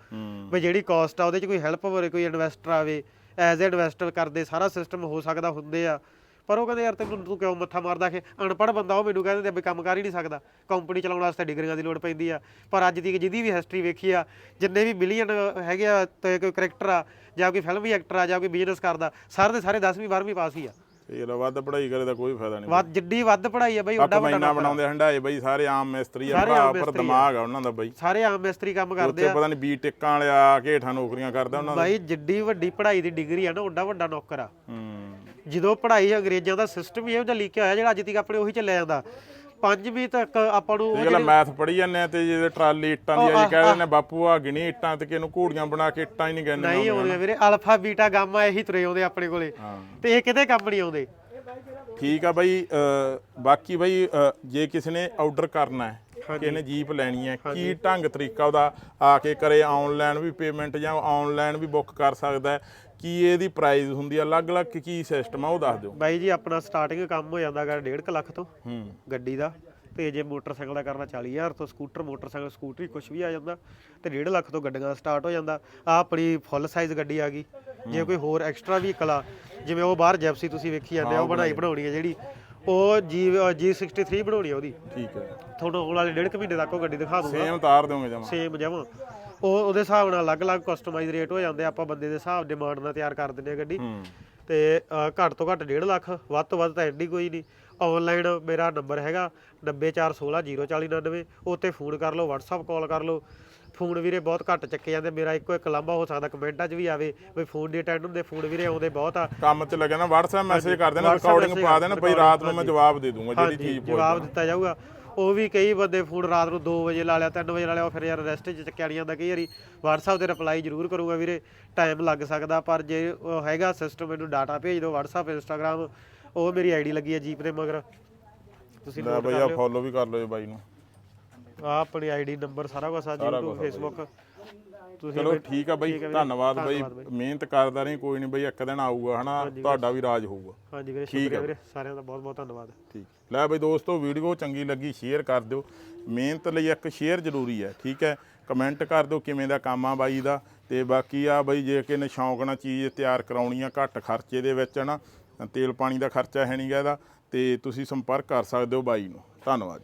ਵੀ ਜਿਹੜੀ ਕਾਸਟ ਆ ਉਹਦੇ 'ਚ ਕੋਈ ਹੈਲਪ ਹੋਵੇ ਕੋਈ ਇਨਵੈਸਟਰ ਆਵੇ ਐਜ਼ ਅ ਇਨਵੈਸਟਰ ਕਰਦੇ ਸਾਰਾ ਸਿਸਟਮ ਹੋ ਸਕਦਾ ਹੁੰਦੇ ਆ। ਪਰ ਉਹ ਕਹਿੰਦੇ ਯਾਰ ਤੈਨੂੰ ਤੂੰ ਕਿਉਂ ਮੱਥਾ ਮਾਰਦਾ ਕਿ ਅਨਪੜ੍ਹ ਬੰਦਾ ਉਹ ਮੈਨੂੰ ਕਹਿੰਦੇ ਵੀ ਕੰਮ ਕਰ ਹੀ ਨਹੀਂ ਸਕਦਾ। ਕੰਪਨੀ ਚਲਾਉਣ ਵਾਸਤੇ ਡਿਗਰੀਆਂ ਦੀ ਲੋੜ ਪੈਂਦੀ ਆ। ਪਰ ਅੱਜ ਦੀ ਜਿਹਦੀ ਵੀ ਹਿਸਟਰੀ ਵੇਖੀ ਆ ਜਿੰਨੇ ਵੀ ਮਿਲੀਅਨ ਹੈਗੇ ਆ ਤੇ ਕੋਈ ਕਰੈਕਟਰ ਆ ਜਾਂ ਕੋਈ ਫਿਲਮ ਵੀ ਐਕਟਰ ਆ ਜਾਂ ਕੋਈ ਬਿਜ਼ਨਸ ਕਰਦਾ ਸਾਰੇ ਦੇ ਸਾਰੇ 10ਵੀਂ 12ਵੀਂ ਪਾਸ ਹੀ ਆ। ਇਹ ਲਾ ਵੱਧ ਪੜ੍ਹਾਈ ਕਰੇ ਦਾ ਕੋਈ ਫਾਇਦਾ ਨਹੀਂ। ਵੱਧ ਜਿੱਡੀ ਵੱਧ ਪੜ੍ਹਾਈ ਆ ਬਈ ਓਡਾ ਵੱਡਾ ਮਹੀਨਾ ਬਣਾਉਂਦੇ ਹੰਡਾਏ ਬਈ ਸਾਰੇ ਆਮ ਮਿਸਤਰੀ ਆ ਭਰਾ ਉੱਪਰ। ਦਿਮਾਗ ਆ ਉਹਨਾਂ ਦਾ ਬਈ। ਸਾਰੇ ਆਮ ਮਿਸਤਰੀ ਕੰਮ ਕਰਦੇ ਉੱਥੇ ਆ। ਪਤਾ ਨਹੀਂ ਬੀ ਟਿੱਕਾਂ ਵਾਲਿਆ ਘੇਠਾਂ ਨੌਕਰੀਆਂ ਕਰਦਾ ਉਹਨਾਂ ਦਾ। ਬਾਈ ਜਿੱਡੀ ਵੱਡੀ ਪੜ੍ਹਾਈ ਦੀ ਡਿਗਰੀ ਆ ਨਾ ਓਡਾ ਵੱਡਾ ਨੌਕਰ ਆ। ਹੂੰ। ਜਦੋਂ ਪੜ੍ਹਾਈ ਅੰਗਰੇਜ਼ਾਂ ਦਾ ਸਿਸਟਮ ਹੀ ਇਹੋ ਜਿਹਾ ਲਿਖਿਆ ਹੋਇਆ ਜਿਹੜਾ ਅੱਜ ਤੱਕ ਆਪਣੇ ਉਹੀ ਚੱਲਿਆ ਜਾਂਦਾ। ਪੰਜਵੀਂ ਤੱਕ ਆਪਾਂ ਨੂੰ ਗੱਲ ਮੈਥ ਪੜ੍ਹੀ ਜਾਂਦੇ ਆ ਤੇ ਜਿਹੜੇ ਟਰਾਲੀ ਇੱਟਾਂ ਦੀ ਆ ਜੀ ਕਹਿ ਦਿੰਦੇ ਨੇ ਬਾਪੂ ਆ ਗਿਣੀ ਇੱਟਾਂ ਤੇ ਕਿਹਨੂੰ ਘੂੜੀਆਂ ਬਣਾ ਕੇ ਇੱਟਾਂ ਹੀ ਨਹੀਂ ਗੰਨੇ ਨਹੀਂ ਆਉਂਦੇ ਵੀਰੇ ਅਲਫਾ ਬੀਟਾ ਗਾਮਾ ਇਹੀ ਤੁਰੇ ਆਉਂਦੇ ਆਪਣੇ ਕੋਲੇ। ਤੇ ਇਹ ਕਿਤੇ ਕੰਮ ਨਹੀਂ ਆਉਂਦੇ। ਠੀਕ ਆ ਬਾਈ ਬਾਕੀ ਬਾਈ ਜੇ ਕਿਸੇ ਨੇ ਆਰਡਰ ਕਰਨਾ ਹੈ ਕਿਸੇ ਨੇ ਜੀਪ ਲੈਣੀ ਹੈ? ਕੀ ਢੰਗ ਤਰੀਕਾ ਉਹਦਾ? ਆ ਕੇ ਕਰੇ ਆਨਲਾਈਨ ਵੀ ਪੇਮੈਂਟ ਜਾਂ ਆਨਲਾਈਨ ਵੀ ਬੁੱਕ ਕਰ ਸਕਦਾ ਕੀ ਇਹਦੀ ਪ੍ਰਾਈਸ ਹੁੰਦੀ ਹੈ? ਅਲੱਗ-ਅਲੱਗ ਕੀ- ਕੀ ਸਿਸਟਮ ਆ? ਉਹ ਦੱਸ ਦਿਓ। ਬਾਈ ਜੀ ਆਪਣਾ ਸਟਾਰਟਿੰਗ ਕੰਮ ਹੋ ਜਾਂਦਾ ਗਾ 1.5 ਲੱਖ ਤੋਂ ਹੂੰ। ਗੱਡੀ ਦਾ। ਤੇ ਜੇ ਮੋਟਰਸਾਈਕਲ ਦਾ ਕਰਨਾ 40000 ਤੋਂ ਸਕੂਟਰ ਮੋਟਰਸਾਈਕਲ ਸਕੂਟਰੀ ਕੁਝ ਵੀ ਆ ਜਾਂਦਾ ਤੇ 1.5 ਲੱਖ ਤੋਂ ਗੱਡੀਆਂ ਦਾ ਸਟਾਰਟ ਹੋ ਜਾਂਦਾ। ਆ ਆਪਣੀ ਫੁੱਲ ਸਾਈਜ਼ ਗੱਡੀ ਆ ਗਈ। ਜੇ ਕੋਈ ਹੋਰ ਐਕਸਟਰਾ ਵਹੀਕਲ ਆ ਜਿਵੇਂ ਉਹ ਬਾਹਰ ਜੈਪਸੀ ਤੁਸੀਂ ਵੇਖੀ ਜਾਂਦੇ ਆ ਉਹ ਬਣਾਈ ਬਣਾਉਣੀ ਹੈ ਜਿਹੜੀ ਉਹ ਜੀ G63 ਬਣਾਉਣੀ ਆ ਉਹਦੀ। ਠੀਕ ਹੈ। ਤੁਹਾਨੂੰ ਆਉਣ ਵਾਲੇ ਡੇਢ ਕੁ ਮਹੀਨੇ ਤੱਕ ਉਹ ਗੱਡੀ ਦਿਖਾ ਦੂੰਗਾ ਸੇਮ ਤਾਰ ਦਿਓਗੇ ਜਮਾ। ਸੇਮ ਜਮਾਂ। ਉਹ ਉਹਦੇ ਹਿਸਾਬ ਨਾਲ ਅਲੱਗ-ਅਲੱਗ ਕਸਟਮਾਈਜ਼ ਰੇਟ ਹੋ ਜਾਂਦੇ ਆ, ਆਪਾਂ ਬੰਦੇ ਦੇ ਹਿਸਾਬ ਡਿਮਾਂਡ ਨਾਲ ਤਿਆਰ ਕਰ ਦਿੰਦੇ ਆ ਗੱਡੀ। ਤੇ ਘੱਟ ਤੋਂ ਘੱਟ 1.5 ਲੱਖ ਵੱਧ ਤੋਂ ਵੱਧ ਤਾਂ ਐਡੀ ਕੋਈ ਨਹੀਂ। ਆਨਲਾਈਨ ਮੇਰਾ ਨੰਬਰ ਹੈਗਾ 941600499 ਉੱਤੇ ਫੋਨ ਕਰ ਲਓ WhatsApp ਕਾਲ ਕਰ ਲਓ। ਫੋਨ ਵੀਰੇ ਬਹੁਤ ਘੱਟ ਚੱਕੇ ਜਾਂਦੇ ਮੇਰਾ ਇੱਕੋ ਇੱਕ ਲੰਬਾ ਹੋ ਸਕਦਾ ਕਮੈਂਟਾਂ 'ਚ ਵੀ ਆਵੇ ਵੀ ਫੋਨ ਦੀ ਅਟੈਂਡ ਹੁੰਦੇ ਫੋਨ ਵੀਰੇ ਆਉਂਦੇ ਬਹੁਤ ਆ। ਕੰਮ ਤੇ ਲੱਗਿਆ ਨਾ WhatsApp ਮੈਸੇਜ ਕਰ ਦੇਣਾ ਰਿਕਾਰਡਿੰਗ ਪਾ ਦੇਣਾ ਬਈ ਰਾਤ ਨੂੰ ਮੈਂ ਜਵਾਬ ਦੇ ਦੂੰਗਾ ਜਿਹੜੀ ਚੀਜ਼ ਜਵਾਬ ਪੁੱਛਦਾ ਦਿੱਤਾ ਜਾਊਗਾ। ਉਹ ਵੀ ਕਈ ਬੰਦੇ ਫੋਨ ਰਾਤ ਨੂੰ 2 ਵਜੇ ਲਾ ਲਿਆ 3 ਵਜੇ ਲਾ ਲਿਆ ਉਹ ਫਿਰ ਯਾਰ ਰੈਸਟ 'ਚ ਚੱਕਿਆ ਨਹੀਂ ਜਾਂਦਾ ਕਈ ਵਾਰੀ। WhatsApp ਤੇ ਰਿਪਲਾਈ ਜ਼ਰੂਰ ਕਰੂੰਗਾ ਵੀਰੇ ਟਾਈਮ ਲੱਗ ਸਕਦਾ ਪਰ ਜੇ ਹੈਗਾ ਸਿਸਟਮ ਮੈਨੂੰ ਡਾਟਾ ਭੇਜ ਦਿਓ WhatsApp Instagram ਉਹ ਮੇਰੀ ਆਈਡੀ ਲੱਗੀ ਹੈ ਜੀਪ ਦੇ ਮਗਰ। ਤੁਸੀਂ ਲੈ ਬਈ ਆ ਫੋਲੋ ਵੀ ਕਰ ਲਓ ਜੀ ਬਾਈ ਨੂੰ। ਆ ਆਪਣੀ ਆਈਡੀ ਨੰਬਰ ਸਾਰਾ ਕੁਝ ਆ YouTube Facebook ਤੁਸੀਂ ਚਲੋ ਠੀਕ ਆ ਬਈ ਧੰਨਵਾਦ ਬਈ। ਮਿਹਨਤ ਕਰਦਾ ਰਹੀ ਕੋਈ ਨਹੀਂ ਬਈ ਇੱਕ ਦਿਨ ਆਊਗਾ ਹਨਾ? ਤੁਹਾਡਾ ਵੀ ਰਾਜ ਹੋਊਗਾ। ਹਾਂਜੀ ਵੀਰੇ ਸ਼ੁਕਰੀਆ ਵੀਰੇ ਸਾਰਿਆਂ ਦਾ ਬਹੁਤ ਬਹੁਤ ਧੰਨਵਾਦ। ਠੀਕ। ਲੈ ਬਈ ਦੋਸਤੋ ਵੀਡੀਓ ਚੰਗੀ ਲੱਗੀ ਸ਼ੇਅਰ ਕਰ ਦਿਓ। ਮਿਹਨਤ ਲਈ ਇੱਕ ਸ਼ੇਅਰ ਜ਼ਰੂਰੀ ਹੈ ਠੀਕ ਹੈ? ਕਮੈਂਟ ਕਰ ਦਿਓ ਕਿਵੇਂ ਦਾ ਕੰਮ ਆ ਬਾਈ ਦਾ। ਤੇ ਬਾਕੀ ਆ ਬਈ ਜੇ ਕਿ ਸ਼ੌਂਕ ਨਾਲ ਚੀਜ਼ ਤਿਆਰ ਕਰਾਉਣੀ ਆ ਘੱਟ ਖਰਚੇ ਦੇ ਵਿੱਚ ਨਾ ਤੇਲ ਪਾਣੀ ਦਾ ਖਰਚਾ ਹੈ ਨਹੀਂਗਾ ਇਹਦਾ। ਤੇ ਤੁਸੀਂ ਸੰਪਰਕ ਕਰ ਸਕਦੇ ਹੋ ਬਾਈ ਨੂੰ। ਧੰਨਵਾਦ